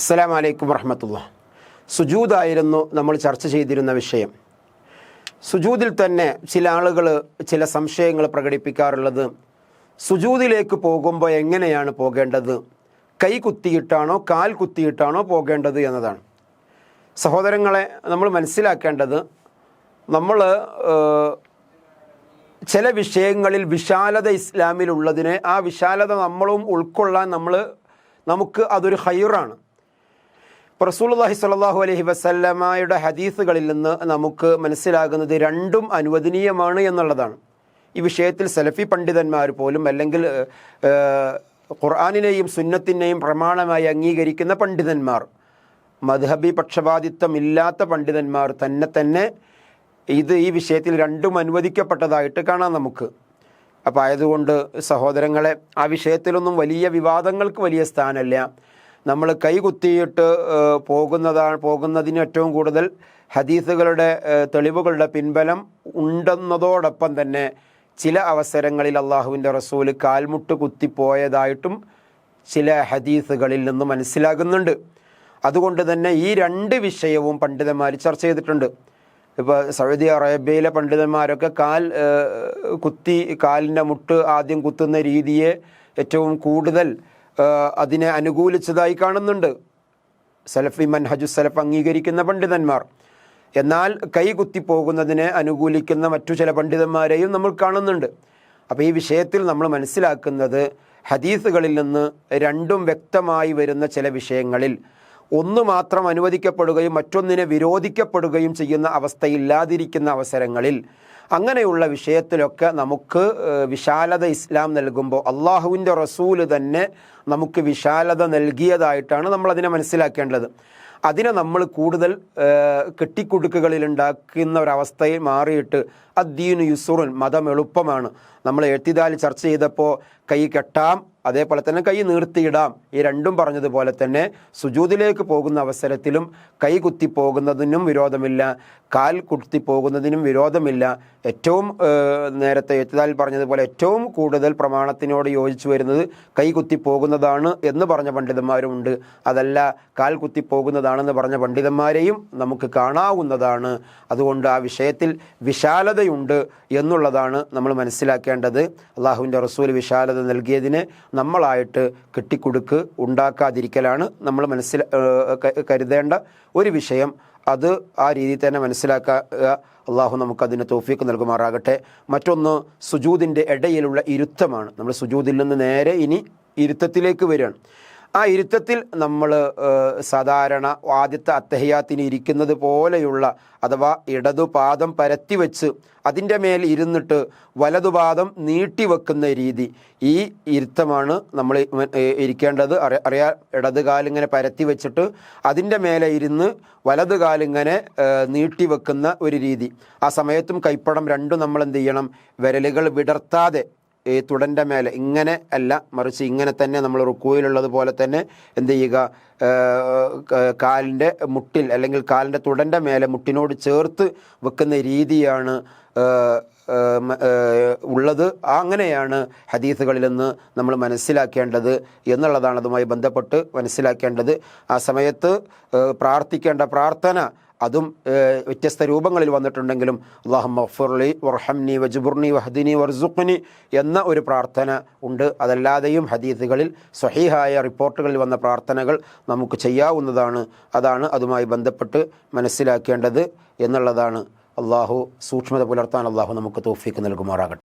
അസ്സലാം വലൈക്കും വർഹമത്തുള്ള സുജൂദായിരുന്നു നമ്മൾ ചർച്ച ചെയ്തിരുന്ന വിഷയം. സുജൂദിൽ തന്നെ ചില ആളുകൾ ചില സംശയങ്ങൾ പ്രകടിപ്പിക്കാറുള്ളത് സുജൂദിലേക്ക് പോകുമ്പോൾ എങ്ങനെയാണ് പോകേണ്ടത് കൈ കുത്തിയിട്ടാണോ കാൽ കുത്തിയിട്ടാണോ പോകേണ്ടത് എന്നതാണ്. സഹോദരങ്ങളെ നമ്മൾ മനസ്സിലാക്കേണ്ടത് നമ്മൾ ചില വിഷയങ്ങളിൽ വിശാലത ഇസ്ലാമിലുള്ളതിനെ ആ വിശാലത നമ്മളും ഉൾക്കൊള്ളാൻ നമ്മൾ നമുക്ക് അതൊരു ഹൈറാണ്. ഇപ്പോൾ സ്വല്ലാഹു അലൈഹി വസല്ലമയുടെ ഹദീസുകളിൽ നിന്ന് നമുക്ക് മനസ്സിലാകുന്നത് രണ്ടും അനുവദനീയമാണ് എന്നുള്ളതാണ്. ഈ വിഷയത്തിൽ സലഫി പണ്ഡിതന്മാർ പോലും അല്ലെങ്കിൽ ഖുർആാനിനെയും സുന്നത്തിനെയും പ്രമാണമായി അംഗീകരിക്കുന്ന പണ്ഡിതന്മാർ മദ്ഹബി പക്ഷപാതിത്വമില്ലാത്ത പണ്ഡിതന്മാർ തന്നെ തന്നെ ഇത് ഈ വിഷയത്തിൽ രണ്ടും അനുവദിക്കപ്പെട്ടതായിട്ട് കാണാം നമുക്ക്. അപ്പോൾ ആയതുകൊണ്ട് സഹോദരങ്ങളെ ആ വിഷയത്തിലൊന്നും വലിയ വിവാദങ്ങൾക്ക് വലിയ സ്ഥാനമില്ല. നമ്മൾ കൈകുത്തിയിട്ട് പോകുന്നതാണ് പോകുന്നതിന് ഏറ്റവും കൂടുതൽ ഹദീസുകളുടെ തെളിവുകളുടെ പിൻബലം ഉണ്ടെന്നതോടൊപ്പം തന്നെ ചില അവസരങ്ങളിൽ അള്ളാഹുവിന്റെ റസൂൽ കാൽമുട്ട് കുത്തിപ്പോയതായിട്ടും ചില ഹദീസുകളിൽ നിന്ന് മനസ്സിലാകുന്നുണ്ട്. അതുകൊണ്ട് തന്നെ ഈ രണ്ട് വിഷയവും പണ്ഡിതന്മാർ ചർച്ച ചെയ്തിട്ടുണ്ട്. ഇപ്പോൾ സൗദി അറേബ്യയിലെ പണ്ഡിതന്മാരൊക്കെ കാൽ കുത്തി കാലിന്റെ മുട്ട് ആദ്യം കുത്തുന്ന രീതിയെ ഏറ്റവും കൂടുതൽ അതിനെ അനുകൂലിച്ചതായി കാണുന്നുണ്ട്. സലഫി മൻഹജു സലഫ് അംഗീകരിക്കുന്ന പണ്ഡിതന്മാർ. എന്നാൽ കൈകുത്തിപ്പോകുന്നതിനെ പോകുന്നതിനെ അനുകൂലിക്കുന്ന മറ്റു ചില പണ്ഡിതന്മാരെയും നമ്മൾ കാണുന്നുണ്ട്. അപ്പോൾ ഈ വിഷയത്തിൽ നമ്മൾ മനസ്സിലാക്കുന്നത് ഹദീസുകളിൽ നിന്ന് രണ്ടും വ്യക്തമായി വരുന്ന ചില വിഷയങ്ങളിൽ ഒന്ന് മാത്രം അനുവദിക്കപ്പെടുകയും മറ്റൊന്നിനെ വിരോധിക്കപ്പെടുകയും ചെയ്യുന്ന അവസ്ഥയില്ലാതിരിക്കുന്ന അവസരങ്ങളിൽ അങ്ങനെയുള്ള വിഷയത്തിലൊക്കെ നമുക്ക് വിശാലത ഇസ്ലാം നൽകുമ്പോൾ അള്ളാഹുവിന്റെ റസൂൽ തന്നെ നമുക്ക് വിശാലത നൽകിയതായിട്ടാണ് നമ്മൾ അതിനെ മനസ്സിലാക്കേണ്ടത്. അതിനെ നമ്മൾ കൂടുതൽ കെട്ടിക്കുടുക്കുകളിൽ ഉണ്ടാക്കുന്ന ഒരവസ്ഥയിൽ മാറിയിട്ട് അദ്ദീനു യുസുറുൻ മതം എളുപ്പമാണ്. നമ്മൾ എഴുത്തിതാൽ ചർച്ച ചെയ്തപ്പോൾ കൈ കെട്ടാം അതേപോലെ തന്നെ കൈ നീർത്തിയിടാം. ഈ രണ്ടും പറഞ്ഞതുപോലെ തന്നെ സുജൂതിലേക്ക് പോകുന്ന അവസരത്തിലും കൈ കുത്തി പോകുന്നതിനും വിരോധമില്ല കാൽ കുത്തി പോകുന്നതിനും വിരോധമില്ല. ഏറ്റവും നേരത്തെ എഴുത്തുതാൽ പറഞ്ഞതുപോലെ ഏറ്റവും കൂടുതൽ പ്രമാണത്തിനോട് യോജിച്ചു വരുന്നത് കൈ കുത്തി പോകുന്നതാണ് എന്ന് പറഞ്ഞ പണ്ഡിതന്മാരുമുണ്ട് അതല്ല കാൽ കുത്തി പോകുന്നതാണെന്ന് പറഞ്ഞ പണ്ഡിതന്മാരെയും നമുക്ക് കാണാവുന്നതാണ്. അതുകൊണ്ട് ആ വിഷയത്തിൽ വിശാലതയുണ്ട് എന്നുള്ളതാണ് നമ്മൾ മനസ്സിലാക്കേണ്ടത്. അള്ളാഹുവിന്റെ റസൂൽ വിശാലത നൽകിയതിന് നമ്മളായിട്ട് കെട്ടിക്കൊടുക്ക് ഉണ്ടാക്കാതിരിക്കലാണ് നമ്മൾ മനസ്സിൽ കരുതേണ്ട ഒരു വിഷയം. അത് ആ രീതിയിൽ തന്നെ മനസ്സിലാക്കുക അള്ളാഹു നമുക്കതിന് തോഫീക്ക് നൽകുമാറാകട്ടെ. മറ്റൊന്ന് സുജൂദിന്റെ ഇടയിലുള്ള ഇരുത്തമാണ്. നമ്മൾ സുജൂദിൽ നിന്ന് നേരെ ഇനി ഇരുത്തത്തിലേക്ക് വരികയാണ്. ആ ഇരുത്തത്തിൽ നമ്മൾ സാധാരണ ആദ്യത്തെ അത്തഹയാത്തിന് ഇരിക്കുന്നത് പോലെയുള്ള അഥവാ ഇടതുപാദം പരത്തി വെച്ച് അതിന്റെ മേൽ ഇരുന്നിട്ട് വലതുപാദം നീട്ടി വെക്കുന്ന രീതി ഈ ഇരുത്തമാണ് നമ്മൾ ഇരിക്കേണ്ടത്. അറിയ ഇടത് കാലിങ്ങനെ പരത്തി വെച്ചിട്ട് അതിന്റെ മേലെ ഇരുന്ന് വലത് കാലിങ്ങനെ നീട്ടി നീട്ടിവെക്കുന്ന ഒരു രീതി. ആ സമയത്തും കൈപ്പടം രണ്ടും നമ്മൾ എന്ത് ചെയ്യണം? വിരലുകൾ വിടർത്താതെ ഈ തുടന്റെ മേലെ ഇങ്ങനെ അല്ല മറിച്ച് ഇങ്ങനെ തന്നെ നമ്മൾ റുക്കുവിലുള്ളത് പോലെ തന്നെ എന്ത് ചെയ്യുക കാലിന്റെ മുട്ടിൽ അല്ലെങ്കിൽ കാലിന്റെ തുടന്റെ മേലെ മുട്ടിനോട് ചേർത്ത് വെക്കുന്ന രീതിയാണ് ഉള്ളത്. അങ്ങനെയാണ് ഹദീസുകളിൽ നിന്ന് നമ്മൾ മനസ്സിലാക്കേണ്ടത് എന്നുള്ളതാണ് അതുമായി ബന്ധപ്പെട്ട് മനസ്സിലാക്കേണ്ടത്. ആ സമയത്ത് പ്രാർത്ഥിക്കേണ്ട പ്രാർത്ഥന അതും വ്യത്യസ്ത രൂപങ്ങളിൽ വന്നിട്ടുണ്ടെങ്കിലും അള്ളാഹു വർഹംനി വജുബുർണി വഹദിനി വർസുഖ്നി എന്ന ഒരു പ്രാർത്ഥന ഉണ്ട്. അതല്ലാതെയും ഹദീസുകളിൽ സ്വഹീഹായ റിപ്പോർട്ടുകളിൽ വന്ന പ്രാർത്ഥനകൾ നമുക്ക് ചെയ്യാവുന്നതാണ്. അതാണ് അതുമായി ബന്ധപ്പെട്ട് മനസ്സിലാക്കേണ്ടത് എന്നുള്ളതാണ്. അള്ളാഹു സൂക്ഷ്മത പുലർത്താൻ അള്ളാഹു നമുക്ക് തോഫീക്ക് നൽകുമാറാകട്ടെ.